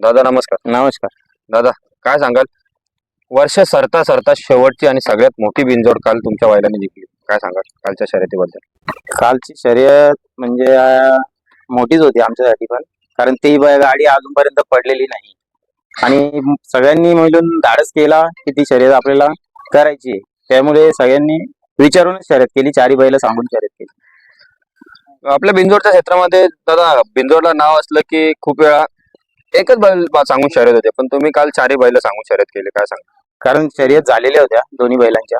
दादा नमस्कार. नमस्कार. दादा काय सांगाल? वर्ष सरता सरता शेवटची आणि सगळ्यात मोठी बिनजोड काल तुमच्या बैलाने जिंकली. काय सांगाल कालच्या शर्यतीबद्दल? कालची शर्यत म्हणजे मोठीच होती आमच्यासाठी पण. कारण ती गाडी अजूनपर्यंत पडलेली नाही. आणि सगळ्यांनी मिळून धाडस केला की ती शर्यत आपल्याला करायची. त्यामुळे सगळ्यांनी विचारूनच शर्यत केली. चारी बैल सांगून शर्यत केली. आपल्या बिंजोडच्या क्षेत्रामध्ये दादा बिंजोडला नाव असलं की खूप वेळा एकच बैल सांगून शर्यत होते पण तुम्ही काल चारही बैल सांगून शर्यत केली काय सांग कारण शर्यत झालेल्या होत्या दोन्ही बैलांच्या.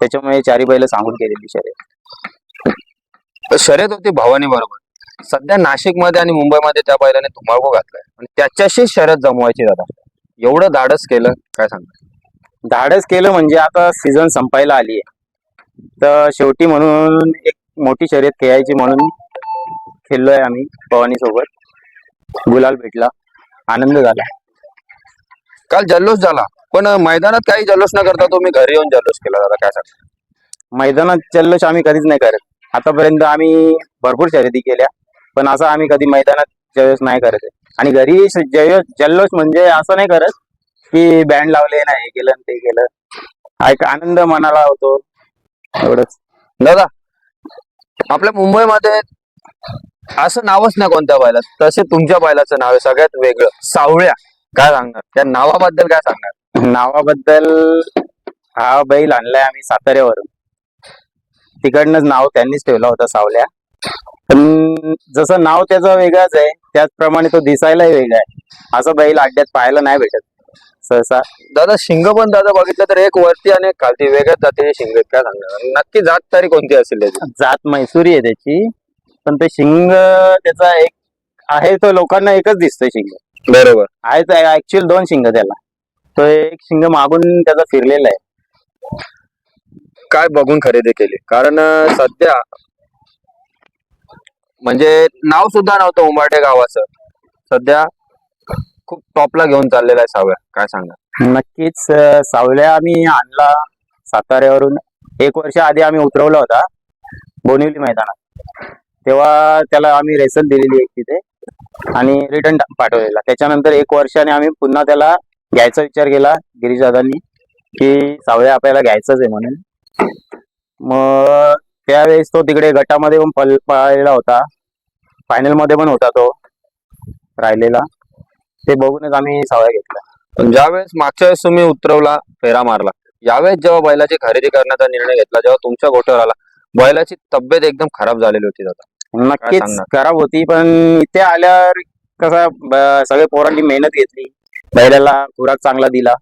त्याच्यामुळे चारही बैल सांगून केलेली शर्यत. शर्यत होती भवानी बरोबर. सध्या नाशिकमध्ये आणि मुंबईमध्ये त्या बैलाने धुमाकू घातलाय. आणि त्याच्याशी शर्यत जमवायची दादा. एवढं धाडस केलं काय सांग धाडस केलं म्हणजे आता सीझन संपायला आली आहे. तर शेवटी म्हणून एक मोठी शर्यत खेळायची म्हणून खेळलोय आम्ही पवानी सोबत गुलाल भेटला. आनंद झाला. काल जल्लोष झाला. पण मैदानात काही जल्लोष न करता तुम्ही घरी येऊन जल्लोष केला दादा काय सांगा मैदानात जल्लोष आम्ही कधीच नाही करत. आतापर्यंत आम्ही भरपूर शर्यती केल्या. पण असं आम्ही कधी मैदानात जल्लोष नाही करत. आहे. आणि घरी जल्लोष जल्लोष म्हणजे असं नाही करत की बँड लावले नाही हे केलं आणि ते केलं. ऐक आनंद मनाला होतो. एवढंच. दादा आपल्या मुंबईमध्ये असं नावच नाही कोणत्या बैलात तसे तुमच्या बैलाचं नाव आहे सगळ्यात वेगळं. सावळ्या. काय सांगणार? त्या नावाबद्दल काय सांगणार? नावाबद्दल हा बैल आणलाय आम्ही साताऱ्यावरून. तिकडनंच नाव त्यांनीच ठेवलं होतं सावल्या पण जसं नाव त्याचं वेगळंच आहे त्याचप्रमाणे तो दिसायलाही वेगळा आहे. असं बैल अड्ड्यात पाहायला नाही भेटत. सहसा. दादा शिंग पण दादा बघितलं तर एक वरती आणि एक खालती. वेगळ्याच जातीचे शिंग आहेत काय सांगणार? नक्की जात तरी कोणती असेल त्याची? जात मैसुरी आहे त्याची. पण ते शिंग त्याचा एक आहे तो लोकांना एकच दिसतोय शिंग. बरोबर. आहे ऍक्च्युअल दोन शिंग त्याला. तो एक शिंग मागून त्याचा फिरलेला आहे. काय बघून खरेदी केली? कारण अं, सध्या म्हणजे नाव सुद्धा नव्हतं उंबाटे गावाचं. सध्या खूप टॉपला घेऊन चाललेला आहे सावळ्या काय सांगा? नक्कीच अं, सावल्या आम्ही आणला साताऱ्यावरून. एक वर्ष आधी आम्ही उतरवला होता बोनिवली मैदानात. तेव्हा त्याला आम्ही रेसल दिलेली एक तिथे आणि रिटर्न पाठवलेला. त्याच्यानंतर एक वर्षाने आम्ही पुन्हा त्याला घ्यायचा विचार केला गिरीजादांनी की सावळ्या आपल्याला घ्यायचंच आहे म्हणून. मग त्यावेळेस तो तिकडे गटामध्ये पण पल पळालेला होता. फायनलमध्ये पण होता तो राहिलेला. ते बघूनच आम्ही सावळ्या घेतला. पण ज्यावेळेस मागच्या वेळेस तुम्ही उतरवला फेरा मारला यावेळेस जेव्हा बैलाची खरेदी करण्याचा निर्णय घेतला जेव्हा तुमच्या गोठ्यावर आला बैलाची तब्येत एकदम खराब झालेली होती दादा. नक्कीच सांगणार? खराब होती पण इथे आल्यावर कसं ब- सगळे पोरांनी मेहनत घेतली. बैलाला खुराक चांगला दिला.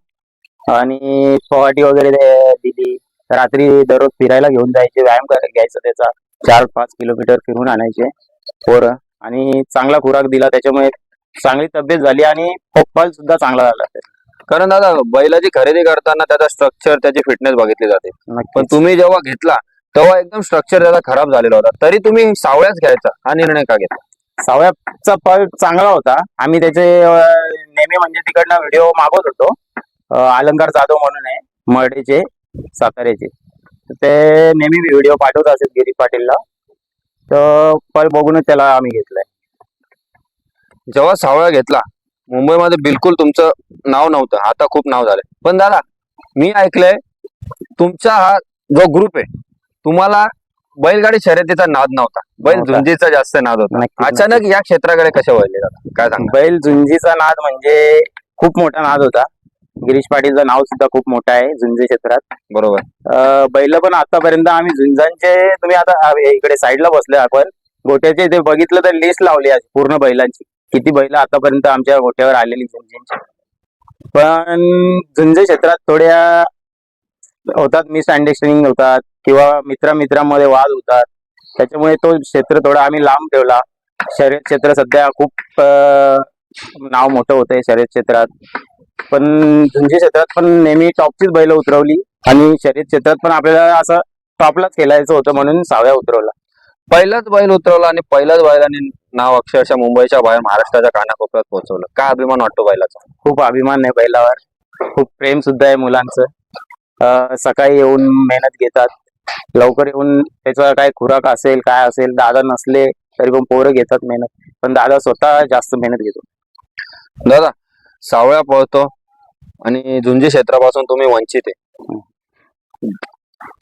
आणि फवाटी वगैरे दे- दिली. रात्री दररोज फिरायला घेऊन जायचे व्यायाम कर- घ्यायचा त्याचा. चार पाच किलोमीटर फिरून आणायचे पोरं. आणि चांगला खुराक दिला त्याच्यामुळे चांगली तब्येत झाली आणि पल सुद्धा चांगला झाला. कारण दादा बैलाची खरेदी करताना त्याचा स्ट्रक्चर त्याची फिटनेस बघितली जाते. पण तुम्ही जेव्हा घेतला तेव्हा एकदम स्ट्रक्चर त्याचा खराब झालेला होता. तरी तुम्ही सावळ्याच घ्यायचा हा निर्णय का घेतला? सावयाचा पल चांगला होता. आम्ही त्याचे नेहमी म्हणजे तिकडनं व्हिडिओ मागवत होतो. अं, अलंकार जाधव म्हणून आहे मर्डेचे साताऱ्याचे. तर ते नेहमी व्हिडिओ पाठवत असेल गिरीश पाटीलला. तर पल बघूनच त्याला आम्ही घेतलाय. जेव्हा सावळा घेतला मुंबईमध्ये बिलकुल तुमचं नाव नव्हतं. आता खूप नाव झालंय. पण दादा मी ऐकलंय तुमचा हा जो ग्रुप आहे तुम्हाला बैलगाडी शर्यतीचा नाद नव्हता. बैल नव्हता. झुंजीचा जास्त नाद होता. नक्कीच, अचानक या क्षेत्राकडे कसे वळले दादा? काय सांगा बैल झुंजीचा नाद म्हणजे खूप मोठा नाद होता. गिरीश पाटीलचं नाव सुद्धा खूप मोठं आहे झुंजी क्षेत्रात. बरोबर. अं, बैल पण आतापर्यंत आम्ही झुंजांचे तुम्ही आता आ- इकडे साईडला बसले आपण. गोट्याचे ते बघितलं तर लिस्ट लावली आहे पूर्ण बैलांची. किती बैल आतापर्यंत आमच्या गोट्यावर आलेली झुंजींची. पण झुंज क्षेत्रात थोड्या होतात मिसअंडरस्टँडिंग होतात. किंवा मित्रा मित्रांमध्ये वाद होतात. त्याच्यामुळे तो क्षेत्र थोडा आम्ही लांब ठेवला. शर्यत क्षेत्र सध्या खूप नाव मोठं होतंय शर्यत क्षेत्रात. पण झुंजी क्षेत्रात पण नेहमी टॉपचीच बैल उतरवली आणि शर्यत क्षेत्रात पण आपल्याला असं टॉपलाच खेळायचं होतं म्हणून सावळ्या उतरवला. पहिलाच बैल उतरवला आणि पहिल्याच बैलाने नाव अक्षरशः मुंबईच्या बाहेर महाराष्ट्राच्या कानाकोपऱ्यात पोहोचवलं. काय अभिमान वाटतो बैलाचा? खूप अभिमान आहे बैलावर. खूप प्रेम सुद्धा आहे मुलांचं. सकाळी येऊन मेहनत घेतात. लवकर येऊन त्याचा काय खुराक असेल काय असेल दादा नसले तरी पण पोरं घेतात मेहनत. पण दादा स्वतः जास्त मेहनत घेतो. दादा सावळ्या पळतो आणि झुंजी क्षेत्रापासून तुम्ही वंचित आहे.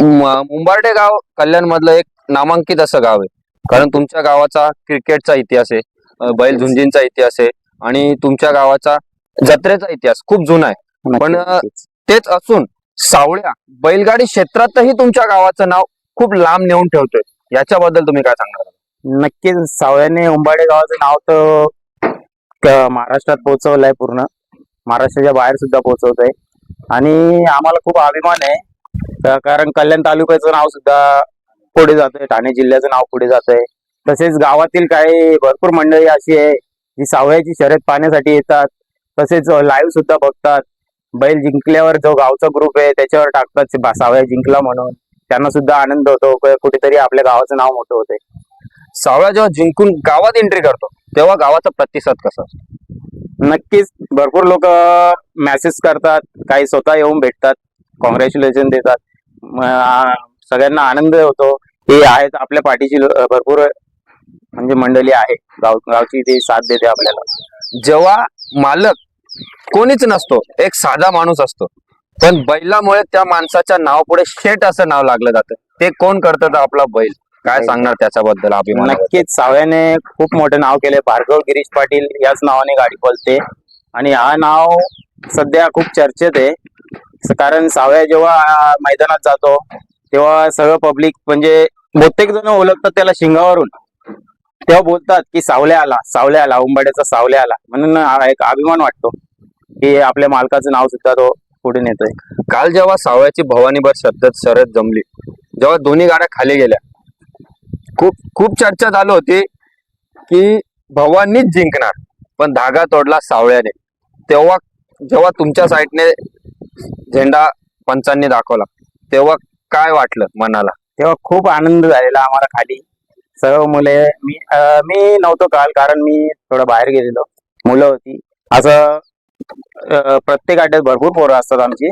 मुंबार्डे गाव कल्याण मधलं एक नामांकित असं गाव आहे. कारण तुमच्या गावाचा क्रिकेटचा इतिहास आहे बैल झुंजींचा इतिहास आहे आणि तुमच्या गावाचा जत्रेचा इतिहास खूप जुना आहे. पण. तेच असून सावळ्या. बैलगाडी क्षेत्रातही तुमच्या गावाचं नाव खूप लांब नेऊन ठेवतोय. याच्याबद्दल तुम्ही काय सांगणार? नक्कीच सावळ्याने उंबाडे गावाचं नाव तर महाराष्ट्रात महाराष्ट्रात पोहोचवलंय पूर्ण. महाराष्ट्राच्या बाहेर सुद्धा पोहोचवतंय. आणि आम्हाला खूप अभिमान आहे. कारण कल्याण तालुक्याचं नाव सुद्धा पुढे जातंय. ठाणे जिल्ह्याचं नाव पुढे जातंय. तसेच गावातील काही भरपूर मंडळी अशी आहे जी सावळ्याची शर्यत पाहण्यासाठी येतात. तसेच लाईव्ह सुद्धा बघतात. बैल जिंकल्यावर जो गावचा ग्रुप आहे त्याच्यावर टाकतात सावळ्या सावया जिंकला म्हणून. त्यांना सुद्धा आनंद होतो. कुठेतरी आपल्या गावाचं नाव मोठं होते. सावळा जेव्हा जिंकून गावात एंट्री करतो तेव्हा गावाचा प्रतिसाद कसा? नक्कीच. भरपूर लोक मॅसेज करतात. काही स्वतः येऊन भेटतात. कॉंग्रॅच्युलेशन देतात. सगळ्यांना आनंद होतो. हे आहेत आपल्या पाठीची भरपूर म्हणजे मंडळी आहे. गाव गावची ते साथ देते आपल्याला. जेव्हा मालक कोणीच नसतो. एक साधा माणूस असतो. पण बैलामुळे त्या माणसाच्या नाव पुढे शेट असं नाव लागलं जातं. ते कोण करतं तर आपला बैल. काय सांगणार त्याच्याबद्दल अभिमान नक्कीच. साव्याने खूप मोठं नाव केले. भार्गव गिरीश पाटील याच नावाने गाडी पळते. आणि हा नाव सध्या खूप चर्चेत आहे. कारण सावया जेव्हा मैदानात जातो तेव्हा सगळं पब्लिक म्हणजे बहुतेक जण ओळखतात त्याला शिंगावरून. तेव्हा बोलतात की सावल्या आला सावल्या आला उंबाड्याचा सावल्या आला म्हणून एक अभिमान वाटतो. की आपल्या मालकाचं नाव सुद्धा तो पुढे नेतोय. काल जेव्हा सावळ्याची भवानीभर शर्यत सरत जमली जेव्हा दोन्ही गाड्या खाली गेल्या खूप खूप चर्चा चालू होती की भवानीच जिंकणार पण धागा तोडला सावळ्याने. तेव्हा जेव्हा तुमच्या साईडने झेंडा पंचांनी दाखवला तेव्हा काय वाटलं मनाला? तेव्हा खूप आनंद झालेला आम्हाला खाली. सर्व मुले मी अं, मी नव्हतो काल कारण मी थोडं बाहेर गेलेलो. मुलं होती. असं प्रत्येक अड्ड्यात भरपूर पोरं असतात आमची.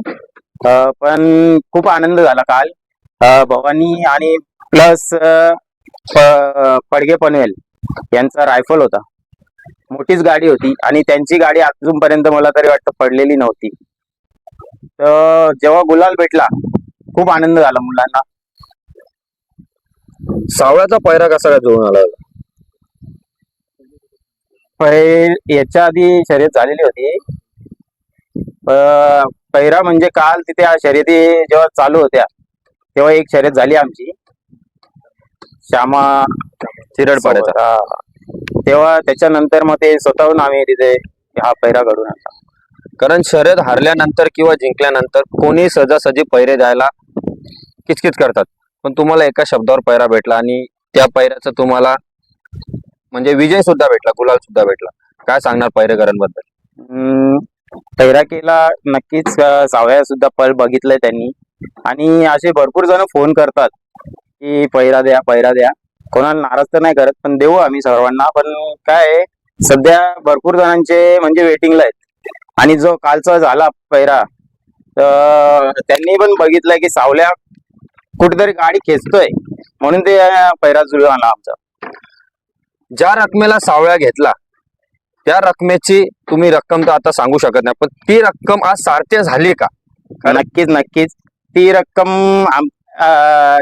पण खूप आनंद झाला काल. भवानी आणि प्लस पडगे पनवेल यांचा रायफल होता. मोठीच गाडी होती आणि त्यांची गाडी अजूनपर्यंत मला तरी वाटतं पडलेली नव्हती. तर जेव्हा गुलाल भेटला खूप आनंद झाला मुलांना. सावळ्याचा पैरा कसा काय जुळून आला? पै- याच्या आधी शर्यत झालेली होती. प- पैरा म्हणजे काल तिथे शर्यती जेव्हा चालू होत्या तेव्हा एक शर्यत झाली आमची. श्यामा चिरडपाड्याचा. तेव्हा त्याच्यानंतर मग ते स्वतःहून आम्ही तिथे हा पैरा घडून आणला. कारण शर्यत हारल्यानंतर किंवा जिंकल्यानंतर कोणी सहजासहजी पैरे द्यायला किचकिच करतात. पण तुम्हाला एका शब्दावर पैरा भेटला आणि त्या पैऱ्याचा तुम्हाला म्हणजे विजय सुद्धा भेटला गुलाल सुद्धा भेटला. काय सांगणार पैरेकरांबद्दल तैराकीला नक्कीच सावया सुद्धा पल बघितलंय त्यांनी. आणि असे भरपूर जण फोन करतात की पैरा द्या पैरा द्या. कोणाला नाराज तर नाही करत पण देऊ आम्ही सर्वांना. पण काय सध्या भरपूर जणांचे म्हणजे वेटिंगला आहेत. आणि जो कालचा झाला पैरा तर त्यांनी पण बघितलंय की सावल्या कुठेतरी गाडी खेचतोय. म्हणून ते पैरा जुळून आला आमचा. ज्या रकमेला सावळ्या घेतला त्या रकमेची तुम्ही रक्कम तर आता सांगू शकत नाही पण ती रक्कम आज सारथ्य झाली का? नक्कीच नक्कीच. ती रक्कम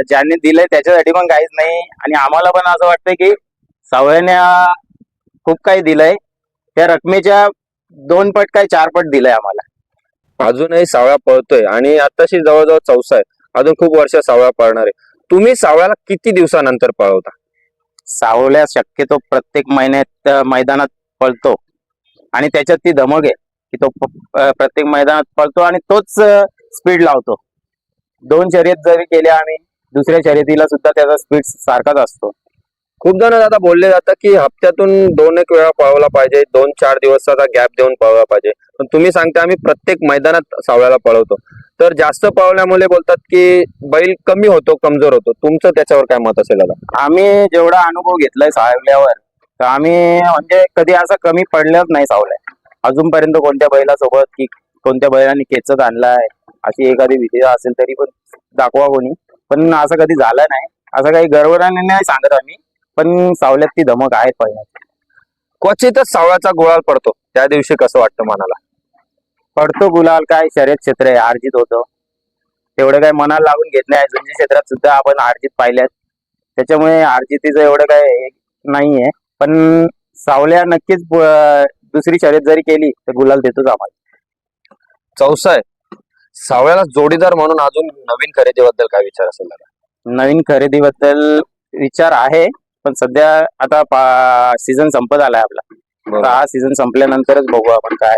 ज्याने दिलंय त्याच्यासाठी पण काहीच नाही. आणि आम्हाला पण असं वाटतंय की सावळ्याने खूप काही दिलंय. त्या रकमेच्या दोन पट काय चार पट दिलंय आम्हाला. अजूनही सावळा पळतोय आणि आताशी जवळजवळ चौसा आहे. अजून खूप वर्ष सावळा पळणार आहे. तुम्ही सावळ्याला किती दिवसानंतर पळवता? सावळ्या शक्यतो प्रत्येक महिन्यात मैदानात पळतो. आणि त्याच्यात ती धमक आहे की तो प्रत्येक मैदानात पळतो आणि तोच स्पीड लावतो. दोन शर्यत जरी केल्या आम्ही दुसऱ्या शर्यतीला सुद्धा त्याचा स्पीड सारखाच असतो. खूप जण आता बोलले जातात की हप्त्यातून दोन एक वेळा पळवला पाहिजे दोन चार दिवसाचा गॅप देऊन पळवला पाहिजे. पण तुम्ही सांगता आम्ही प्रत्येक मैदानात सावळ्याला पळवतो. तर जास्त पळवल्यामुळे बोलतात की बैल कमी होतो कमजोर होतो. तुमचं त्याच्यावर काय मत असेल आता? आम्ही जेवढा अनुभव घेतलाय सावल्यावर तर आम्ही म्हणजे कधी असं कमी पडलंच नाही सावल्या अजूनपर्यंत कोणत्या बैलासोबत की कोणत्या बैलांनी केचत आणलाय अशी एखादी विषय असेल तरी पण दाखवा कोणी. पण असं कधी झालं नाही. असं काही गर्वराने नाही सांगत आम्ही. पण सावल्यात ती धमक आहे पहिल्या क्वचितच सावळ्याचा गोळाल पडतो. त्या दिवशी कसं वाटतं मनाला? पडतो गुलाल. काय शर्यत क्षेत्र आहे? अर्जित होतो. तेवढं काय मनाला लागून घेत नाही. जुन्या क्षेत्रात सुद्धा आपण अर्जित पाहिल्यात. त्याच्यामुळे अर्जितीचं एवढं काय नाहीये. पण सावल्या नक्कीच दुसरी शर्यत जरी केली तर गुलाल देतोच आम्हाला. चौसा आहे सावळ्याला जोडीदार म्हणून अजून नवीन खरेदीबद्दल काय विचार असेल नवीन खरेदीबद्दल विचार आहे पण सध्या आता सीझन संपत आलाय आपला. हा सीझन संपल्यानंतरच बघू आपण काय.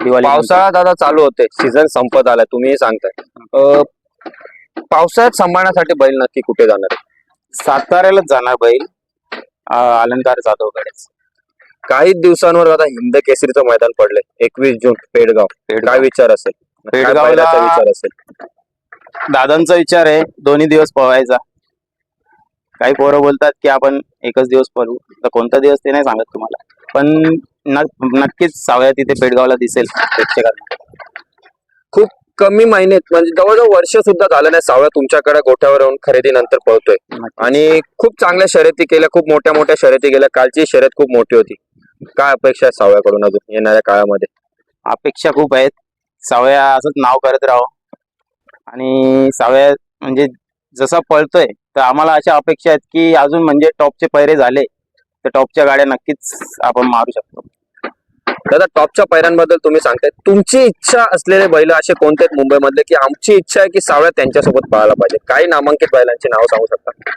दिवाळी पावसाळा दादा चालू होते सीझन संपत आलाय तुम्ही सांगताय. पावसाळ्यात सांभाळण्यासाठी बैल नक्की कुठे जाणार? साताऱ्यालाच जाणार बैल. अलंकार जाधवकडेच काही दिवसांवर आता हिंद केसरीचं मैदान पडले एकवीस जून पेडगाव. काय विचार असेल? पेडगावला- विचार असेल? दादांचा विचार आहे दोन्ही दिवस पळवायचा. काही पोरं बोलतात की आपण एकच दिवस पळवू. तर कोणता दिवस ते नाही सांगत तुम्हाला. पण नक्कीच सावया तिथे पेडगावला दिसेल. प्रेक्षकांना. खूप कमी महिन्यात म्हणजे जवळजवळ वर्ष सुद्धा झालं नाही सावळा तुमच्याकडे गोठ्यावर येऊन खरेदी नंतर पळतोय आणि खूप चांगल्या शर्यती केल्या खूप मोठ्या मोठ्या शर्यती केल्या. कालची शर्यत खूप मोठी होती. काय अपेक्षा आहे सावळ्याकडून अजून येणाऱ्या काळामध्ये? अपेक्षा खूप आहेत. सावया असंच नाव करत राहो. आणि सावया म्हणजे जसा पळतोय तर आम्हाला अशा अपेक्षा आहेत की अजून म्हणजे टॉपचे पैरे झाले तर टॉपच्या गाड्या नक्कीच आपण मारू शकतो. दादा टॉपच्या पैऱ्यांबद्दल तुम्ही सांगताय. तुमची इच्छा असलेले बैल असे कोणते आहेत मुंबईमधले? की आमची इच्छा आहे की सावळ्या त्यांच्यासोबत पळायला पाहिजे? काही नामांकित बैलांची नाव सांगू शकता?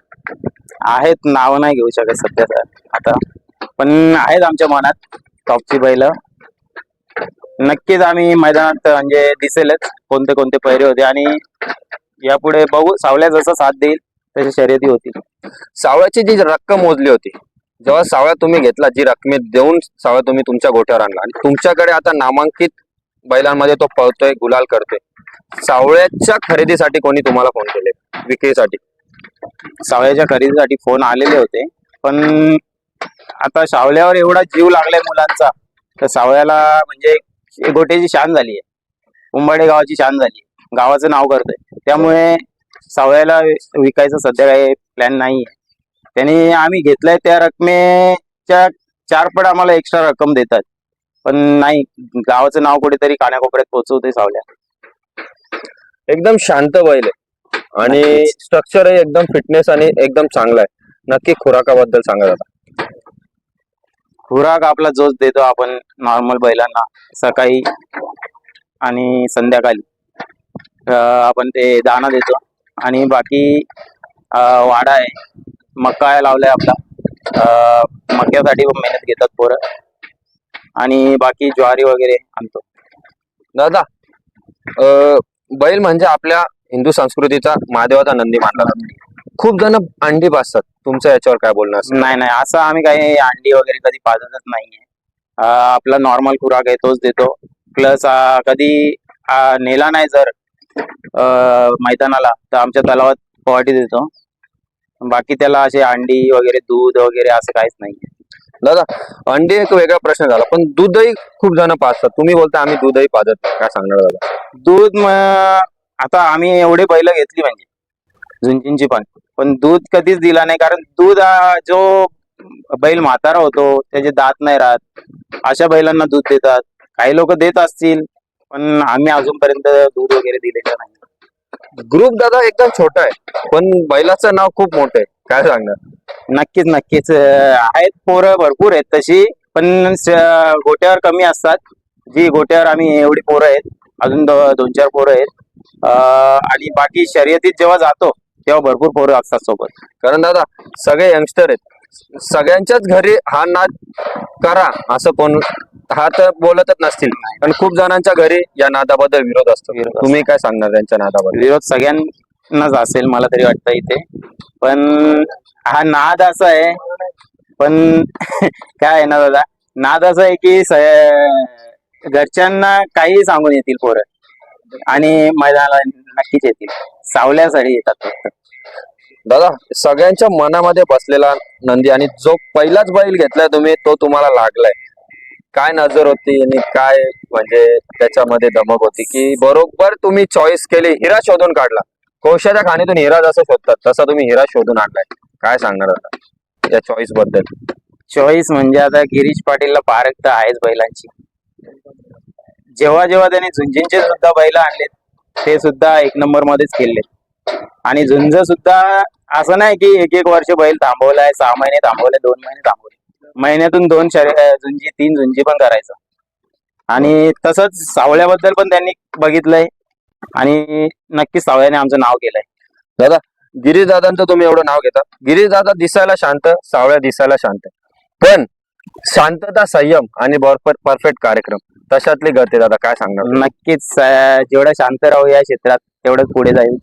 आहेत नाव नाही घेऊ शकत सध्या तर. आता पण आहेत आमच्या मनात टॉपची बैल. नक्कीच आम्ही मैदानात म्हणजे दिसेलच कोणते कोणते पैरे होते. आणि यापुढे बघू सावल्या जसा साथ देईल तशी शर्यती होतील सावळ्याची जी रक्कम मोजली होती जेव्हा सावळा तुम्ही घेतला जी रकमेत देऊन सावळा तुम्ही तुमच्या गोठ्यावर आणला. आणि तुमच्याकडे आता नामांकित बैलांमध्ये तो पळतोय गुलाल करतोय. सावळ्याच्या खरेदीसाठी कोणी तुम्हाला फोन केले? विक्रीसाठी. सावळ्याच्या खरेदीसाठी फोन आलेले होते पण आता सावळ्यावर एवढा जीव लागलाय मुलांचा तर सावळ्याला म्हणजे गोट्याची शान झाली आहे. उंबाडे गावाची शान झाली गावाचं नाव करतोय. त्यामुळे सावळ्याला विकायचं सध्या काही प्लॅन नाही आहे त्यांनी आम्ही घेतलाय त्या रकमेच्या चार पट आम्हाला एक्स्ट्रा रक्कम देतात. पण नाही गावाचं नाव कुठेतरी कानाकोपऱ्यात पोहोचवते सावल्या. एकदम शांत बैल आहे. आणि. स्ट्रक्चर एकदम फिटनेस आणि एकदम चांगला आहे. नक्की खुराकाबद्दल सांगा दादा. खुराक आपला जोच देतो आपण नॉर्मल बैलांना सकाळी आणि संध्याकाळी. आपण ते दाना देतो. आणि बाकी वाडा आहे. मका लावलाय आपला. मक्यासाठी पण मेहनत घेतात पोरं. आणि बाकी ज्वारी वगैरे आणतो. दादा अं, बैल म्हणजे आपल्या हिंदू संस्कृतीचा महादेवाचा नंदी मानला जातो. खूप जण अंडी पासतात तुमचं याच्यावर काय बोलणं असेल? नाही नाही. असं आम्ही काही अंडी वगैरे कधी पाजतच नाहीये. अं, आपला नॉर्मल खुराक आहे तोच देतो. प्लस कधी अं, नेला नाही जर अं, मैदानाला तर आमच्या तलावात पवाटी देतो. बाकी त्याला असे अंडी वगैरे दूध वगैरे असं काहीच नाही. दादा अंडी एक वेगळा प्रश्न झाला पण दूधही खूप जण पाजतात. तुम्ही बोलता आम्ही दूधही पाजत नाही. काय सांगणार दादा? दूध म- आता आम्ही एवढे बैल घेतली म्हणजे झुंजींची पण. पण दूध कधीच दिला नाही कारण दूध हा जो बैल म्हातारा होतो त्याचे दात नाही राहत. अशा बैलांना दूध देतात. काही लोक देत असतील पण आम्ही अजूनपर्यंत दूध वगैरे दिलेलं नाही. ग्रुप दादा एकदम छोटा आहे पण बैलाचं नाव खूप मोठं आहे. काय सांगणार? नक्कीच नक्कीच. आहेत पोरं भरपूर आहेत तशी पण गोट्यावर कमी असतात. जी गोट्यावर आम्ही एवढी पोरं आहेत अजून दोन चार पोरं आहेत. आणि बाकी शर्यतीत जेव्हा जातो तेव्हा भरपूर पोरं असतात सोबत. कारण दादा सगळे यंगस्टर आहेत. सगळ्यांच्याच घरी हा नाद करा असं कोण हा तर बोलतच नसतील. पण खूप जणांच्या घरी या नादाबद्दल विरोध असतो. तुम्ही काय सांगणार त्यांच्या नादाबद्दल? विरोध सगळ्यांनाच असेल मला तरी वाटतं इथे. पण हा नाद असा आहे पण काय आहे ना दादा नाद असा आहे की स- घरच्यांना काही सांगून येतील पोरं. आणि मैदानाला नक्कीच येतील. सावल्यासाठी येतात फक्त. दादा सगळ्यांच्या मनामध्ये बसलेला नंदी आणि जो पहिलाच बैल घेतलाय तुम्ही तो तुम्हाला लागलाय. काय नजर होती आणि काय म्हणजे त्याच्यामध्ये धमक होती? की बरोबर तुम्ही चॉईस केली हिरा शोधून काढला. कोशाच्या खाणीतून हिरा जसं शोधतात तसा तुम्ही हिरा शोधून आणलाय. काय सांगणार आता या चॉईसबद्दल? चॉईस म्हणजे आता गिरीश पाटीलला पारख तर आहेच बैलांची. जेव्हा जेव्हा त्यांनी झुंजींचे सुद्धा बैल आणले ते सुद्धा एक नंबर मध्येच खेळले आणि झुंज सुद्धा असं नाही की एक एक वर्ष बैल थांबवलाय सहा महिने थांबवले दोन महिने थांबवले. महिन्यातून दोन झुंजी तीन झुंजी पण करायचं. आणि तसंच सावळ्याबद्दल पण त्यांनी बघितलंय. आणि नक्कीच सावळ्याने आमचं नाव केलंय. दादा दादांचं तुम्ही एवढं नाव घेता. गिरीदादा दिसायला शांत सावळ्या दिसायला शांत. पण शांतता संयम आणि परफेक्ट कार्यक्रम तशातली गती दादा काय सांगणार नक्कीच जेवढं शांत राहू या क्षेत्रात तेवढंच पुढे जाईल.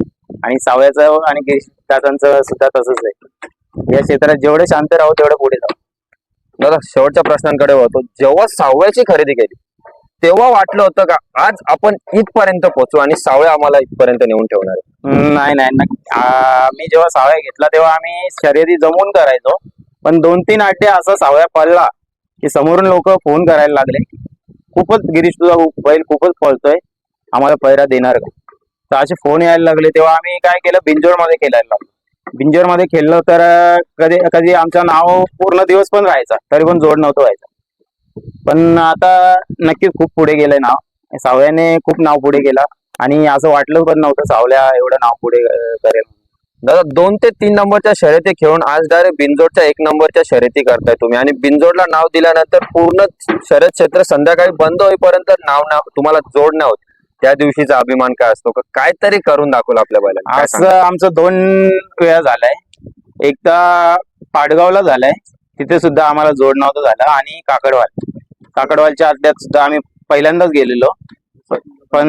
आणि सावळ्याचं आणि गिरीशदादांचं सुद्धा तसंच आहे. या क्षेत्रात जेवढं शांत राहू तेवढं पुढे जाऊ. दादा शेवटच्या प्रश्नांकडे होतो जेव्हा सावळ्याची खरेदी केली तेव्हा वाटलं होतं का आज आपण इथपर्यंत पोहोचू आणि सावळ्या आम्हाला इथपर्यंत नेऊन ठेवणार आहे नाही नाही मी जेव्हा सावळ्या घेतला तेव्हा आम्ही शर्यती जमून करायचो. पण दोन तीन आठे असा सावळ्या पडला की समोरून लोक फोन करायला लागले. खूपच गिरीश तुझा बैल खूपच पळतोय. आम्हाला पैरा देणार का? तर असे फोन यायला लागले तेव्हा आम्ही काय केलं? बिंजोडमध्ये खेळायला लागलो. बिंजरमध्ये खेळलो तर कधी कधी आमचं नाव पूर्ण दिवस पण राहायचा तरी पण जोड नव्हतं व्हायचं. पण आता नक्कीच खूप पुढे गेलंय नाव. सावळ्याने खूप नाव पुढे गेला आणि असं वाटलं पण नव्हतं सावल्या एवढं नाव पुढे करेल. दादा दोन ते तीन नंबरच्या शर्यती खेळून आज डायरेक्ट बिनजोडच्या एक नंबरच्या शर्यती करताय तुम्ही. आणि बिनजोडला नाव दिल्यानंतर पूर्ण शर्यत क्षेत्र संध्याकाळी बंद होईपर्यंत नाव नाव तुम्हाला जोड होते. त्या दिवशीचा अभिमान काय असतो? का काहीतरी करून दाखवलं आपल्या काय असं आमचं दोन वेळा झालंय. एकदा पाडगावला झालंय. तिथे सुद्धा आम्हाला जोड नव्हतं झालं आणि काकडवाल. काकडवालच्या अड्ड्यात सुद्धा आम्ही पहिल्यांदाच गेलेलो. प- पण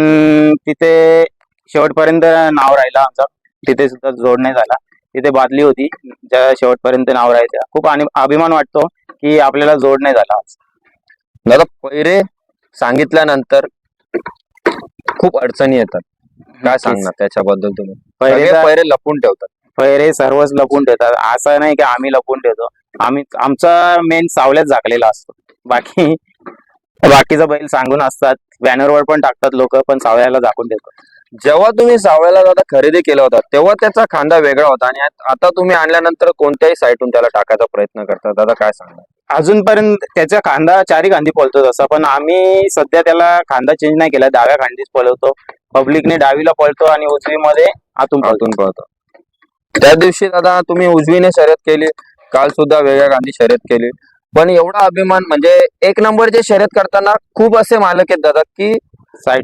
तिथे शेवटपर्यंत नाव राहिलं आमचं. तिथे सुद्धा जोड नाही झाला. तिथे बादली होती. ज्या शेवटपर्यंत नाव राहायचं खूप आणि अभिमान वाटतो की आपल्याला जोड नाही झाला आज. दादा पैरे सांगितल्यानंतर खूप अडचणी येतात. काय सांगणार त्याच्याबद्दल तुम्ही? पैरे लपून ठेवतात. पैरे सर्वच लपून ठेवतात. असं नाही की आम्ही लपून ठेवतो. आम्ही आमचा मेन सावल्यात झाकलेला असतो. बाकी बाकीचा बैल सांगून असतात. बॅनरवर पण टाकतात लोक पण सावळ्याला झाकून ठेवतात. जेव्हा तुम्ही सावळ्याला दादा खरेदी केला होता तेव्हा त्याचा खांदा वेगळा होता आणि आत- आता तुम्ही आणल्यानंतर कोणत्याही साईडून त्याला टाकायचा प्रयत्न करता. दादा काय सांगणार? अजूनपर्यंत त्याचा खांदा चारी खांदी पळतो तसा पण आम्ही सध्या त्याला खांदा चेंज नाही केला डाव्या खांदीच पळवतो. पब्लिकने डावीला पळतो आणि उजवीमध्ये आतून पळतो. आतून पळतो. त्या दिवशी दादा तुम्ही उजवीने शर्यत केली काल सुद्धा वेगळ्या गांधी शर्यत केली. पण एवढा अभिमान म्हणजे एक नंबरचे शर्यत करताना खूप असे मालक आहेत दादा की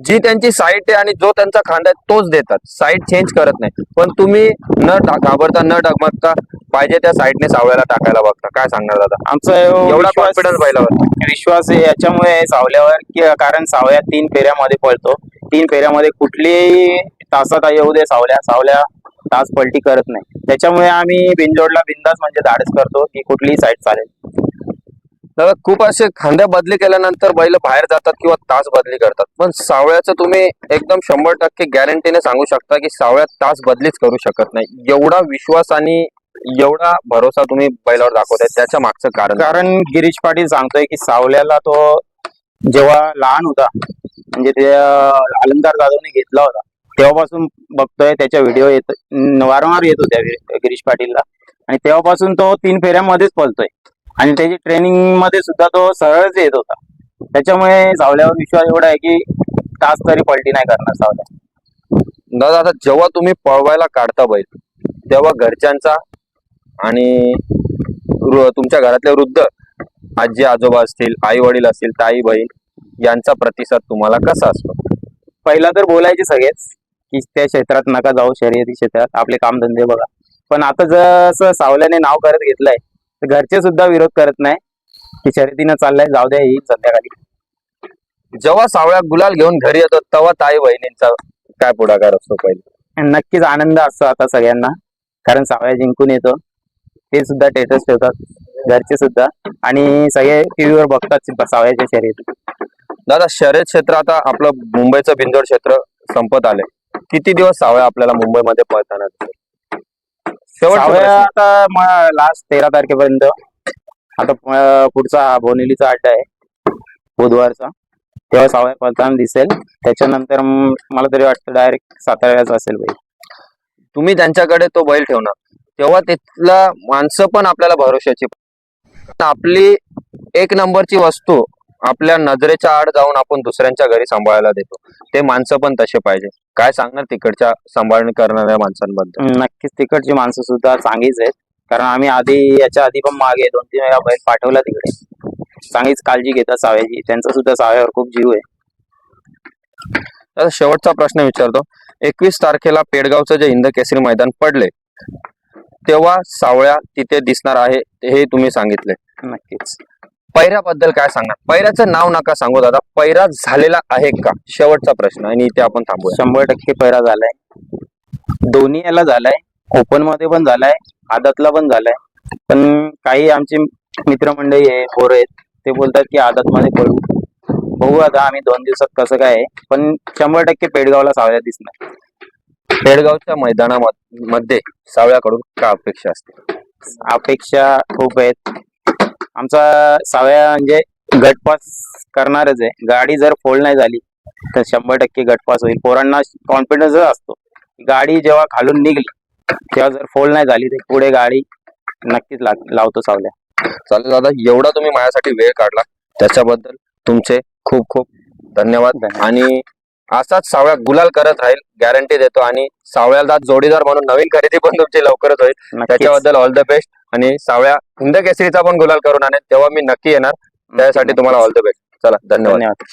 जी त्यांची साईट आहे आणि जो त्यांचा खांदा आहे तोच देतात. साईट चेंज करत नाही. पण तुम्ही न घाबरता न डगमगता पाहिजे त्या साईडने सावळ्याला टाकायला बघता. काय सांगणार दादा? आमचा एव- एवढा कॉन्फिडन्स बैलावर विश्वास आहे. याच्यामुळे सावल्यावर की कारण सावल्या तीन फेऱ्यामध्ये पळतो. तीन फेऱ्यामध्ये कुठलीही तासात येऊ दे सावल्या. सावल्या तास पलटी करत नाही. त्याच्यामुळे आम्ही बिनजोडला बिंदास म्हणजे धाडस करतो की कुठलीही साईड चालेल. दादा खूप असे खांद्या बदली केल्यानंतर बैल बाहेर जातात किंवा तास बदली करतात. पण सावळ्याचं तुम्ही एकदम शंभर टक्के गॅरंटीने सांगू शकता की सावळ्यात तास बदलीच करू शकत नाही. एवढा विश्वास आणि एवढा भरोसा तुम्ही बैलावर दाखवताय त्याच्या मागचं कारण. कारण गिरीश पाटील सांगतोय की सावल्याला तो जेव्हा लहान होता म्हणजे ते अलंकार जाधवने घेतला होता तेव्हापासून बघतोय त्याच्या व्हिडिओ येत वारंवार येत होत्या गिरीश पाटीलला. आणि तेव्हापासून तो तीन फेऱ्यामध्येच पळतोय. आणि त्याची ट्रेनिंगमध्ये सुद्धा तो सरळच येत होता. त्याच्यामुळे सावल्यावर विश्वास एवढा आहे की तास तरी पलटी नाही करणार सावल्या. दादा आता जेव्हा तुम्ही पळवायला काढता बैल तेव्हा घरच्यांचा आणि तुमच्या घरातले वृद्ध आजी आजोबा असतील आई वडील असतील ताई बहीण यांचा प्रतिसाद तुम्हाला कसा असतो? पहिला तर बोलायचे सगळेच की त्या क्षेत्रात नका जाऊ शर्यती क्षेत्रात आपले कामधंदे बघा. पण आता जसं सावल्याने नाव करत घेतलंय तर घरचे सुद्धा विरोध करत नाही. की शर्यतीनं चाललाय जाऊ द्या येईल संध्याकाळी. जेव्हा सावळ्या गुलाल घेऊन घरी येतो तेव्हा ताई बहिणींचा काय पुढाकार असतो पहिले? नक्कीच आनंद असतो आता सगळ्यांना. कारण सावळ्या जिंकून येतो. ते सुद्धा स्टेटस ठेवतात घरचे सुद्धा. आणि सगळे टीव्हीवर बघतात सावळ्याच्या शर्यती. दादा शर्यत क्षेत्र आता आपलं मुंबईचं बिंदोड क्षेत्र संपत आले किती दिवस सावळ्या आपल्याला मुंबईमध्ये पळताना आता लास्ट तेरा तारखेपर्यंत. आता पुढचा हा बोनिलीचा अड्डा आहे. बुधवारचा. तेव्हा सावळ्या पळताना दिसेल. त्याच्यानंतर मला तरी वाटतं डायरेक्ट साताऱ्याचा असेल बैल. तुम्ही त्यांच्याकडे तो बैल ठेवणार. तेव्हा तिथला माणसं पण आपल्याला भरोशाची आपली एक नंबरची वस्तू आपल्या नजरेच्या आड जाऊन आपण दुसऱ्यांच्या घरी सांभाळायला देतो. ते माणसं पण तसे पाहिजे. काय सांगणार तिकडच्या सांभाळणी करणाऱ्या माणसांबद्दल? नक्कीच. तिकडची माणसं सुद्धा चांगलीच आहेत. कारण आम्ही आधी याच्या आधी पण मागे दोन तीन वेळा बैल पाठवला तिकडे. चांगलीच काळजी घेतात साव्याची. त्यांचा सुद्धा साव्यावर खूप जीव आहे. शेवटचा प्रश्न विचारतो. एकवीस तारखेला पेडगावचं जे हिंद केसरी मैदान पडले तेव्हा सावळ्या तिथे दिसणार आहे हे तुम्ही सांगितले. नक्कीच. पैऱ्याबद्दल काय सांगणार? पैऱ्याचं नाव नका सांगू दादा. पैरा झालेला आहे का? शेवटचा प्रश्न आणि इथे आपण थांबूया. शंभर टक्के पैरा झालाय. दोन्ही याला झालाय. ओपनमध्ये पण झालाय. आदतला पण झालाय. पण काही आमचे मित्रमंडळी आहे पोरं आहेत ते बोलतात की आदत मध्ये पडू. बघू आता आम्ही दोन दिवसात कसं काय आहे. पण शंभर टक्के पेडगावला सावल्या दिसणार. पेडगावच्या मैदानामध्ये सावळ्याकडून काय अपेक्षा असते? अपेक्षा खूप आहेत. आमचा साव्या म्हणजे गटपास करणारच आहे. गाडी जर फोल्ड नाही झाली तर शंभर टक्के गटपास होईल. पोरांना कॉन्फिडन्स असतो. गाडी जेव्हा खालून निघली तेव्हा जर फोल्ड नाही झाली तर पुढे गाडी नक्कीच लावतो सावल्या. चालेल दादा एवढा तुम्ही माझ्यासाठी वेळ काढला. त्याच्याबद्दल तुमचे खूप खूप धन्यवाद. आणि असाच सावळ्या गुलाल करत राहील गॅरंटी देतो. आणि सावळ्याला जोडीदार म्हणून नवीन खरेदी पण तुमची लवकरच होईल. त्याच्याबद्दल ऑल द बेस्ट आणि सावळ्या हिंद केसरीचा पण गुलाल करून आणेल तेव्हा मी नक्की येणार. त्यासाठी तुम्हाला ऑल द बेस्ट चला धन्यवाद. धन्यवाद.